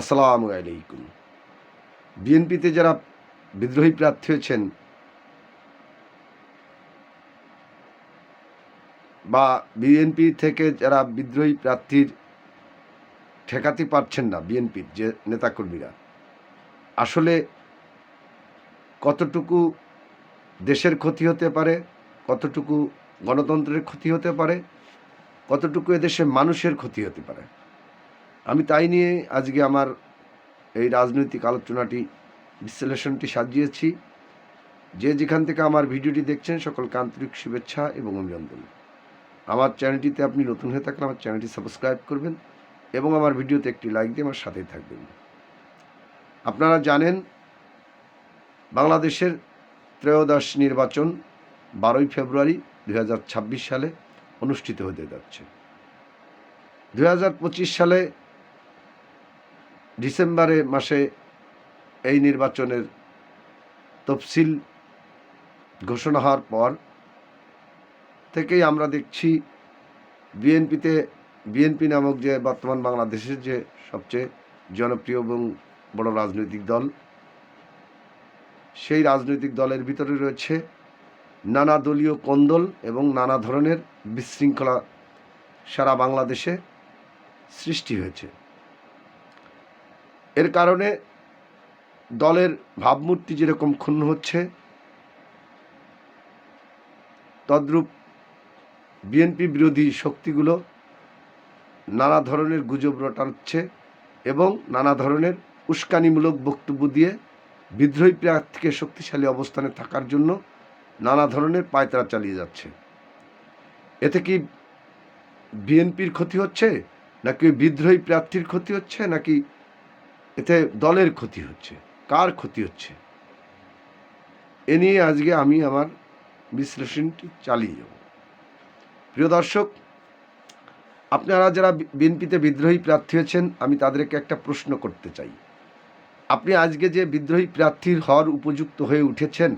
আসসালামু আলাইকুম। বিএনপিতে যারা বিদ্রোহী প্রার্থী হয়েছেন বা বিএনপি থেকে যারা বিদ্রোহী প্রার্থীর ঠেকাতে পারছেন না বিএনপির যে নেতাকর্মীরা, আসলে কতটুকু দেশের ক্ষতি হতে পারে, কতটুকু গণতন্ত্রের ক্ষতি হতে পারে, কতটুকু এদেশের মানুষের ক্ষতি হতে পারে? আমি তাই নিয়ে আজকে আমার এই রাজনৈতিক আলোচনাটি, বিশ্লেষণটি সাজিয়েছি। যে যেখান থেকে আমার ভিডিওটি দেখছেন, সকলকে আন্তরিক শুভেচ্ছা এবং অভিনন্দন। আমার চ্যানেলটিতে আপনি নতুন হয়ে থাকলে আমার চ্যানেলটি সাবস্ক্রাইব করবেন এবং আমার ভিডিওতে একটি লাইক দিয়ে আমার সাথেই থাকবেন। আপনারা জানেন, বাংলাদেশের ত্রয়োদশ নির্বাচন বারোই ফেব্রুয়ারি দু হাজার ছাব্বিশ সালে অনুষ্ঠিত হতে যাচ্ছে। দু হাজার পঁচিশ সালে ডিসেম্বরে মাসে এই নির্বাচনের তফসিল ঘোষণা হওয়ার পর থেকেই আমরা দেখছি বিএনপিতে, বিএনপি নামক যে বর্তমান বাংলাদেশের যে সবচেয়ে জনপ্রিয় এবং বড় রাজনৈতিক দল, সেই রাজনৈতিক দলের ভিতরে রয়েছে নানা দলীয় কোন্দল এবং নানা ধরনের বিশৃঙ্খলা সারা বাংলাদেশে সৃষ্টি হয়েছে। এর কারণে দলের ভাবমূর্তি যেরকম ক্ষুণ্ণ হচ্ছে, তদ্রূপ বিএনপি বিরোধী শক্তিগুলো নানা ধরনের গুজব রটাচ্ছে এবং নানা ধরনের উস্কানিমূলক বক্তব্য দিয়ে বিদ্রোহী প্রার্থীকে শক্তিশালী অবস্থানে থাকার জন্য নানা ধরনের পায়তারা চালিয়ে যাচ্ছে। এতে কি বিএনপির ক্ষতি হচ্ছে? নাকি বিদ্রোহী প্রার্থীর ক্ষতি হচ্ছে? নাকি এতে দলের ক্ষতি হচ্ছে। কার ক্ষতি হচ্ছে? এ নিয়ে আজকে আমি আমার বিশ্লেষণটি চালিয়ে যাব। প্রিয় দর্শক, আপনারা যারা বিএনপিতে বিদ্রোহী প্রার্থী হয়েছেন আমি তাদেরকে একটা প্রশ্ন করতে চাই। আপনি আজকে যে বিদ্রোহী প্রার্থীর হওয়ার উপযুক্ত হয়ে উঠেছেন,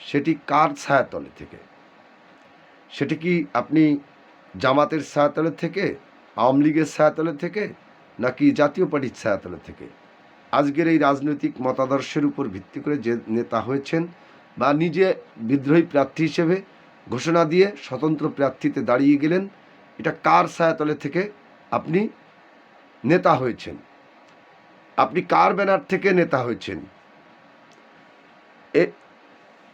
সেটি কার ছায়াতলে থেকে? সেটি কি আপনি জামাতের ছায়াতলে থেকে, আওয়ামী লীগের ছায়াতলে থেকে নাকি জাতীয় পার্টির ছায়াতলে থেকে? আজকের এই রাজনৈতিক মতাদর্শের উপর ভিত্তি করে যে নেতা হয়েছেন বা নিজে বিদ্রোহী প্রার্থী হিসেবে ঘোষণা দিয়ে স্বতন্ত্র প্রার্থীতে দাঁড়িয়ে গেলেন, এটা কার ছায়াতলে থেকে আপনি নেতা হয়েছেন? আপনি কার ব্যানার থেকে নেতা হয়েছেন?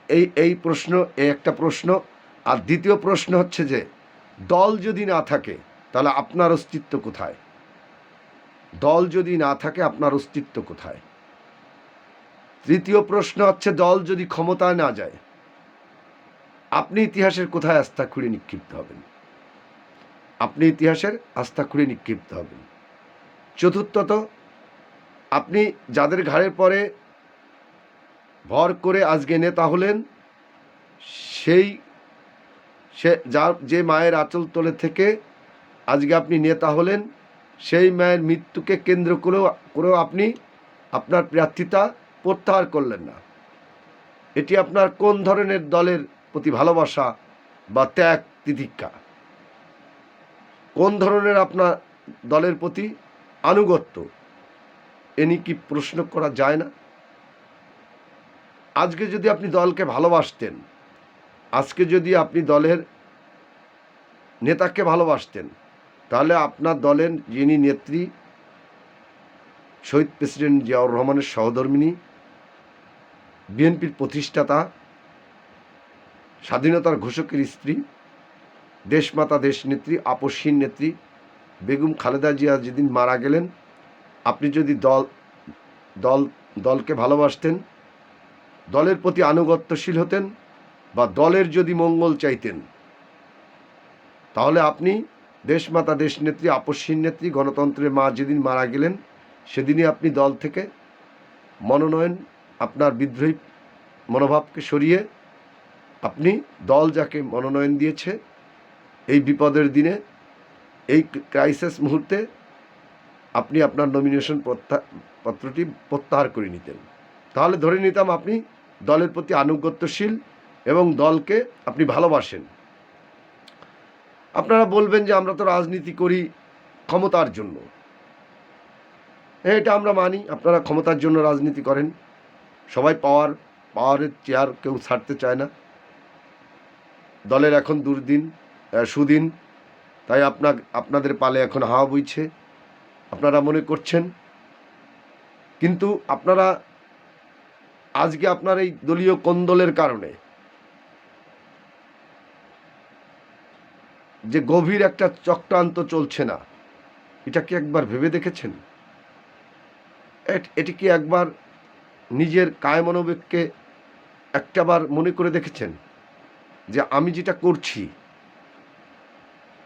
এই এই প্রশ্ন, এই একটা প্রশ্ন। আর দ্বিতীয় প্রশ্ন হচ্ছে যে, দল যদি না থাকে, তাহলে আপনার অস্তিত্ব কোথায়? দল যদি না থাকে, আপনার অস্তিত্ব কোথায়? তৃতীয় প্রশ্ন হচ্ছে, দল যদি ক্ষমতায় না যায়, আপনি ইতিহাসের কোথায় আস্থা খুঁড়ে নিক্ষিপ্ত হবেন? আপনি ইতিহাসের আস্থা খুঁড়ে নিক্ষিপ্ত হবেন। চতুর্থত, আপনি যাদের ঘাড়ের পরে ভর করে আজকে নেতা হলেন, সেই, সে, যার, যে মায়ের আঁচল তলে থেকে আজকে আপনি নেতা হলেন সেই মায়ের মৃত্যুকে কেন্দ্র করেও করেও আপনি আপনার প্রার্থিতা প্রত্যাহার করলেন না। এটি আপনার কোন ধরনের দলের প্রতি ভালোবাসা বা ত্যাগ তিতিক্ষা? কোন ধরনের আপনার দলের প্রতি আনুগত্য? এ নিয়ে কি প্রশ্ন করা যায় না? আজকে যদি আপনি দলকে ভালোবাসতেন, আজকে যদি আপনি দলের নেতাকে ভালোবাসতেন তাহলে আপনার দলের যিনি নেত্রী, শহীদ প্রেসিডেন্ট জিয়াউর রহমানের সহধর্মিনী, বিএনপির প্রতিষ্ঠাতা, স্বাধীনতার ঘোষকের স্ত্রী, দেশমাতা, দেশনেত্রী, আপসহীন নেত্রী বেগম খালেদা জিয়া যেদিন মারা গেলেন, আপনি যদি দল দল, দলকে ভালোবাসতেন, দলের প্রতি আনুগত্যশীল হতেন বা দলের যদি মঙ্গল চাইতেন, তাহলে আপনি দেশমাতা দেশনেত্রী আপসহীন নেত্রী, গণতন্ত্রের মা যেদিন মারা গেলেন, সেদিনই আপনি দল থেকে মনোনয়ন, আপনার বিদ্রোহী মনোভাবকে সরিয়ে আপনি দল যাকে মনোনয়ন দিয়েছে, এই বিপদের দিনে, এই ক্রাইসিস মুহূর্তে আপনি আপনার নমিনেশন পত্রটি প্রত্যাহার করে নিতেন। তাহলে ধরে নিতাম আপনি দলের প্রতি আনুগত্যশীল এবং দলকে আপনি ভালোবাসেন। আপনারা বলবেন যে আমরা তো রাজনীতি করি ক্ষমতার জন্য। হ্যাঁ এটা আমরা মানি, আপনারা ক্ষমতার জন্য রাজনীতি করেন। সবাই পাওয়ার পাওয়ারের চেয়ার কেউ ছাড়তে চায় না। দলের এখন দুর্দিন সুদিন, তাই আপনার আপনাদের পালে এখন হাওয়া বইছে। আপনারা মনে করছেন? কিন্তু আপনারা, আজকে আপনার এই দলীয় কোন্দলের কারণে যে গভীর একটা চক্রান্ত চলছে না। এটা কি একবার ভেবে দেখেছেন? এট- কি একবার নিজের কায় মনোবেগকে একটাবার মনে করে দেখেছেন? যে আমি যেটা করছি,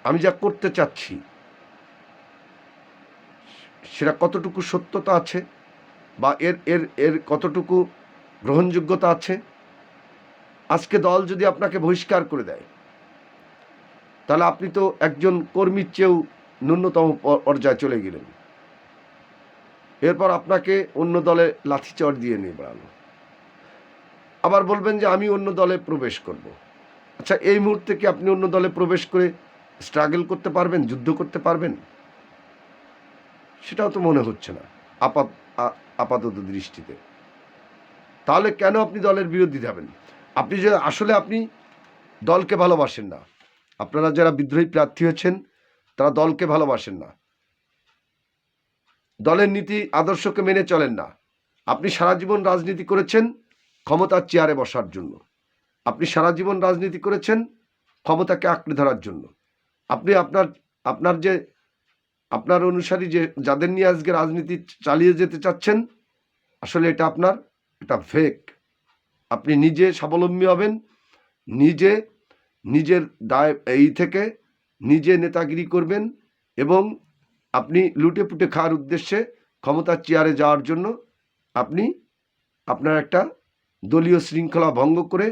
আমি যা করতে চাচ্ছি, সেটা কতটুকু সত্যতা আছে বা এর এর এর কতটুকু গ্রহণযোগ্যতা আছে? আজকে দল যদি আপনাকে বহিষ্কার করে দেয় তাহলে আপনি তো একজন কর্মীর চেয়েও ন্যূনতম পর্যায়ে চলে গেলেন। এরপর আপনাকে অন্য দলে লাঠিচড় দিয়ে নিয়ে বেড়ানো। আবার বলবেন যে আমি অন্য দলে প্রবেশ করব। আচ্ছা এই মুহূর্তে কি আপনি অন্য দলে প্রবেশ করে স্ট্রাগল করতে পারবেন, যুদ্ধ করতে পারবেন? সেটাও তো মনে হচ্ছে না আপাত আপাতত দৃষ্টিতে। তাহলে কেন আপনি দলের বিরোধী যাবেন আপনি যে আসলে আপনি দলকে ভালোবাসেন না। আপনারা যারা বিদ্রোহী প্রার্থী হয়েছেন তারা দলকে ভালোবাসেন না। দলের নীতি আদর্শকে মেনে চলেন না। আপনি সারা জীবন রাজনীতি করেছেন, ক্ষমতার চেয়ারে বসার জন্য। আপনি সারা জীবন রাজনীতি করেছেন, ক্ষমতাকে আঁকড়ে ধরার জন্য। আপনি আপনার আপনার যে, আপনার অনুসারী যে, যাদের নিয়ে আজকে রাজনীতি চালিয়ে যেতে চাচ্ছেন, আসলে এটা আপনার, এটা ফেক আপনি নিজে স্বাবলম্বী হবেন, নিজে নিজের দায়, এই থেকে নিজে নেতাগিরি করবেন এবং আপনি লুটে পুটে খাওয়ার উদ্দেশ্যে ক্ষমতার চেয়ারে যাওয়ার জন্য আপনি আপনার একটা দলীয় শৃঙ্খলা ভঙ্গ করে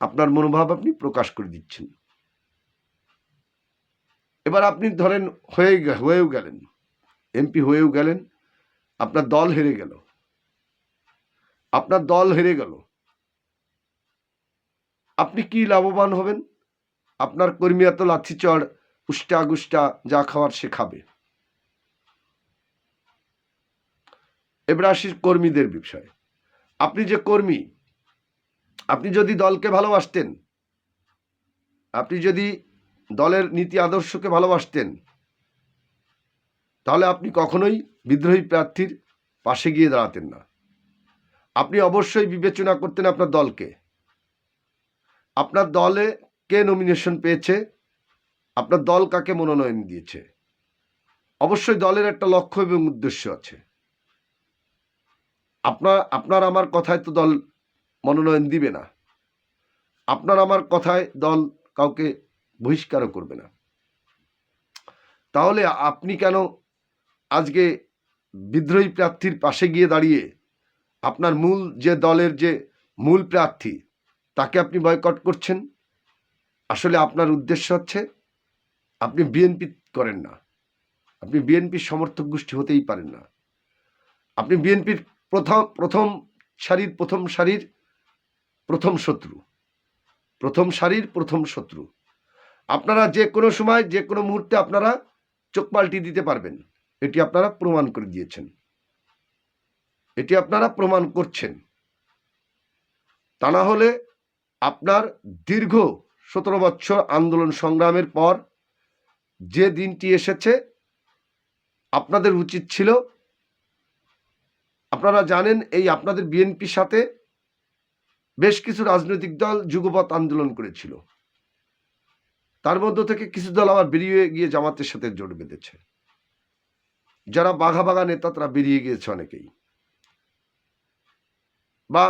আপনার মনোভাব আপনি প্রকাশ করে দিচ্ছেন। এবার আপনি ধরেন হয়ে হয়েও গেলেন, এমপি হয়েও গেলেন, আপনার দল হেরে গেল। আপনার দল হেরে গেল। আপনি কি লাভবান হবেন? আপনার কর্মী এত লাঠিচড় উষ্টা গুষ্টা যা খাওয়ার সে খাবে। এবার আসি কর্মীদের বিষয়। আপনি যে কর্মী, আপনি যদি দলকে ভালোবাসতেন, আপনি যদি দলের নীতি আদর্শকে ভালোবাসতেন, তাহলে আপনি কখনোই বিদ্রোহী প্রার্থীর পাশে গিয়ে দাঁড়াতেন না। আপনি অবশ্যই বিবেচনা করতেন আপনার দলকে। আপনার দলে কে নমিনেশন পেয়েছে? আপনার দল কাকে মনোনয়ন দিয়েছে? অবশ্যই দলের একটা লক্ষ্য এবং উদ্দেশ্য আছে। আপনার আপনার আমার কথায় তো দল মনোনয়ন দিবে না। আপনার আমার কথায় দল কাউকে বহিষ্কারও করবে না। তাহলে আপনি কেন আজকে বিদ্রোহী প্রার্থীর পাশে গিয়ে দাঁড়িয়ে আপনার মূল যে দলের যে মূল প্রার্থী, তাকে আপনি বয়কট করছেন? আসলে আপনার উদ্দেশ্য হচ্ছে, আপনি বিএনপি করেন না। আপনি বিএনপির সমর্থক গোষ্ঠী হতেই পারেন না। আপনি বিএনপির প্রথম প্রথম সারির প্রথম সারির প্রথম শত্রু। প্রথম সারির প্রথম শত্রু। আপনারা যে কোনো সময়, যে কোনো মুহূর্তে আপনারা চোখ পাল্টি দিতে পারবেন। এটি আপনারা প্রমাণ করে দিয়েছেন। এটি আপনারা প্রমাণ করছেন। তা না হলে আপনার দীর্ঘ সতেরো বছর আন্দোলন সংগ্রামের পর যে দিনটি এসেছে, আপনাদের উচিত ছিল, আপনারা জানেন এই আপনাদের বিএনপির সাথে বেশ কিছু রাজনৈতিক দল যুগপৎ আন্দোলন করেছিল। তার মধ্য থেকে কিছু দল আবার বেরিয়ে গিয়ে জামাতের সাথে জোট বেঁধেছে। যারা বাঘা বাঘা নেতা, তারা বেরিয়ে গিয়েছে অনেকেই। বা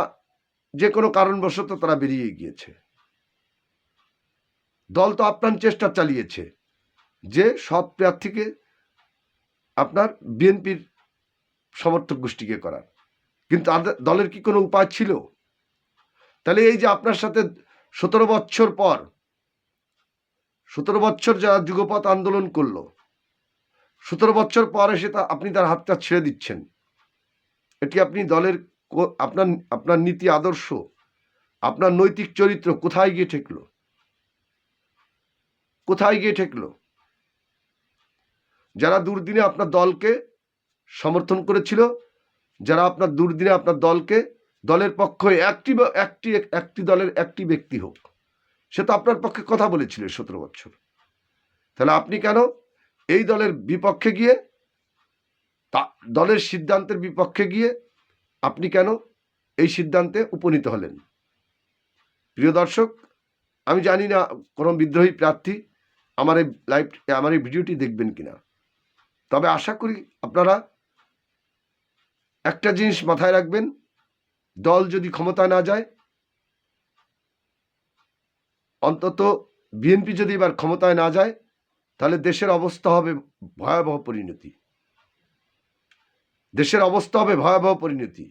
যে কোনো কারণবশত তারা বেরিয়ে গিয়েছে। দল তো আপ্রাণ চেষ্টা চালিয়েছে যে সব প্রার্থীকে আপনার বিএনপির সমর্থক গোষ্ঠীকে করার। কিন্তু দলের কি কোনো উপায় ছিল? তাহলে এই যে আপনার সাথে সতেরো বছর পর, সতেরো বছর যারা যুগপৎ আন্দোলন করল, সতেরো বছর পর এসে তা, আপনি তার হাতটা ছেড়ে দিচ্ছেন। এটি আপনি দলের আপনার আপনার নীতি, আদর্শ, আপনার নৈতিক চরিত্র কোথায় গিয়ে ঠেকলো? কোথায় গিয়ে ঠেকলো? যারা দুর্দিনে আপনার দলকে সমর্থন করেছিল, যারা আপনার দুর্দিনে আপনার দলকে, দলের পক্ষে একটি একটি একটি দলের একটি ব্যক্তি হোক, সে তো আপনার পক্ষে কথা বলেছিল সতেরো বছর। তাহলে আপনি কেন এই দলের বিপক্ষে গিয়ে, তা, দলের সিদ্ধান্তের বিপক্ষে গিয়ে আপনি কেন এই সিদ্ধান্তে উপনীত হলেন? প্রিয় দর্শক, আমি জানি না, কোনো বিদ্রোহী প্রার্থী আমার এই লাইভ আমার এই ভিডিওটি দেখবেন কিনা? তবে আশা করি আপনারা একটা জিনিস মাথায় রাখবেন, দল যদি ক্ষমতায় না যায়, অন্তত বিএনপি যদি এবার ক্ষমতায় না যায়, তাহলে দেশের অবস্থা হবে ভয়াবহ পরিণতি। দেশের অবস্থা হবে ভয়াবহ পরিণতি।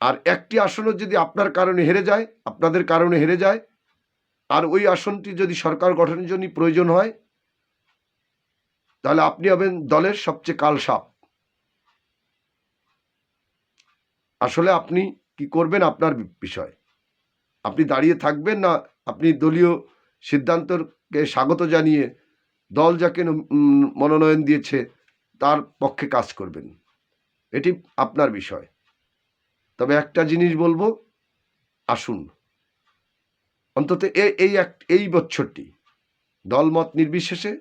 আর একটি আসনও যদি আপনার কারণে হেরে যায়, আপনাদের কারণে হেরে যায় আর ওই আসনটি যদি সরকার গঠনের জন্য প্রয়োজন হয়, তাহলে আপনি হবেন দলের সবচেয়ে কাল সাপ। আসলে আপনি কি করবেন আপনার বিষয়। আপনি দাঁড়িয়ে থাকবেন না, আপনি দলীয় সিদ্ধান্তকে স্বাগত জানিয়ে দল যাকে মনোনয়ন দিয়েছে তার পক্ষে কাজ করবেন। এটি আপনার বিষয়। তবে একটা জিনিস বলব, আসুন। অন্তত এই এক, এই বছরটি দলমত নির্বিশেষে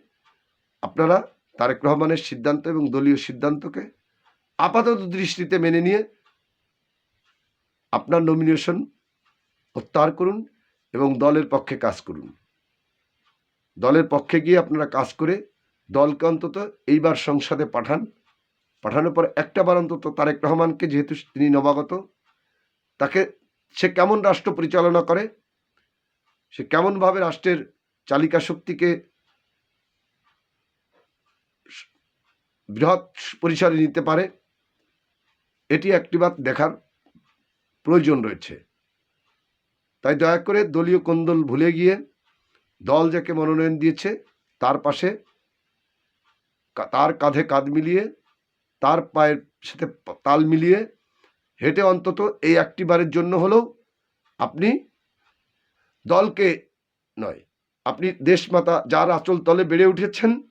আপনারা তারেক রহমানের সিদ্ধান্ত এবং দলীয় সিদ্ধান্তকে আপাতত দৃষ্টিতে মেনে নিয়ে আপনার নমিনেশন প্রত্যাহার করুন এবং দলের পক্ষে কাজ করুন। দলের পক্ষে গিয়ে আপনারা কাজ করে দলকে অন্তত এইবার সংসদে পাঠান। পাঠানোর পর একটা বার অন্তত তারেক রহমানকে, যেহেতু তিনি নবাগত, তাকে, সে কেমন রাষ্ট্র পরিচালনা করে সে কেমনভাবে রাষ্ট্রের চালিকা শক্তিকে বৃহৎ পরিসরে নিতে পারে, এটি একটিবার দেখার প্রয়োজন রয়েছে। তাই দয়া করে দলীয় কোন্দল ভুলে গিয়ে দল যাকে মনোনয়ন দিয়েছে, তার পাশে তার কাঁধে কাঁধ মিলিয়ে, তার পায়ের সাথে তাল মিলিয়ে হেঁটে অন্তত এই একটি বারের জন্য হলেও আপনি দলকে নয়, আপনি দেশমাতা যার আঁচল তলে বেড়ে উঠেছেন,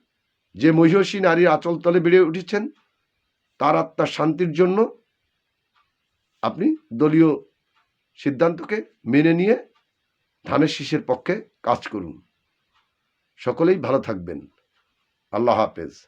যে মহিষী নারীর আঁচল তলে বেড়ে উঠেছেন, তার আত্মার শান্তির জন্য আপনি দলীয় সিদ্ধান্তকে মেনে নিয়ে ধানের শীষের পক্ষে কাজ করুন। সকলেই ভালো থাকবেন। আল্লাহ হাফেজ।